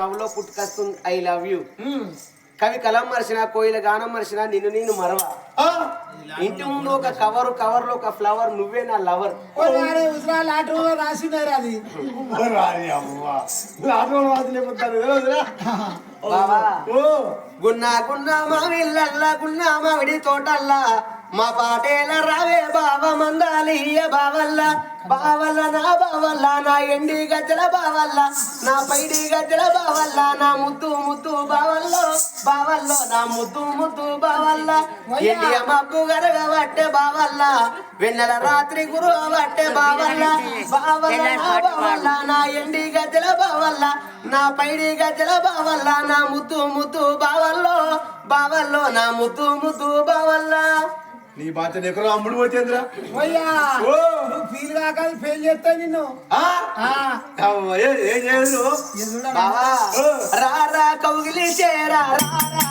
నవ్వులో పుట్టుకొస్తుంది. I love you కవి కలం మరిచిన కోయిల గానం మరిచిన నిన్ను నేను మరవ? ఇంటి ముందు ఒక కవర్ కవర్లో ఒక ఫ్లవర్ నువ్వే నా లవర్ రాసినారు అది? గున్నా గున్నా మా విల్లల్లా గున్నా మామిడి తోటల్లా. మా పాటేల రావే బావ మందాలియ బావల్ల. బావల్ల నా బావల్ల నా ఎండి గజ్జల బావల్ల నా పైడి గజ్జల బావల్ల నా ముద్దు ముద్దు బావల్లో బావల్లో నా ముద్దు ముద్దు బావల్ల. ఎండి అమ్మకు గరగ పట్టే బావల్ల వెన్నెల రాత్రి గురు పట్టే బావల్ల. బావల్ల నా బావల్ల నా ఎండి గజ్జల బావల్ల నా పైడి గజ్జల బావల్ల నా ముద్దు ముద్దు బావల్లో బావల్లో నా ముద్దు ముద్దు బావల్ల. నీ బాధ్యత ఎక్కడో అమ్ముడు పోతేంద్రా ఫీల్ కాక ఫెయిల్ చేస్తా నిన్ను. ఏ- చేయదు రా రా కౌగిలి చేరా రా రా.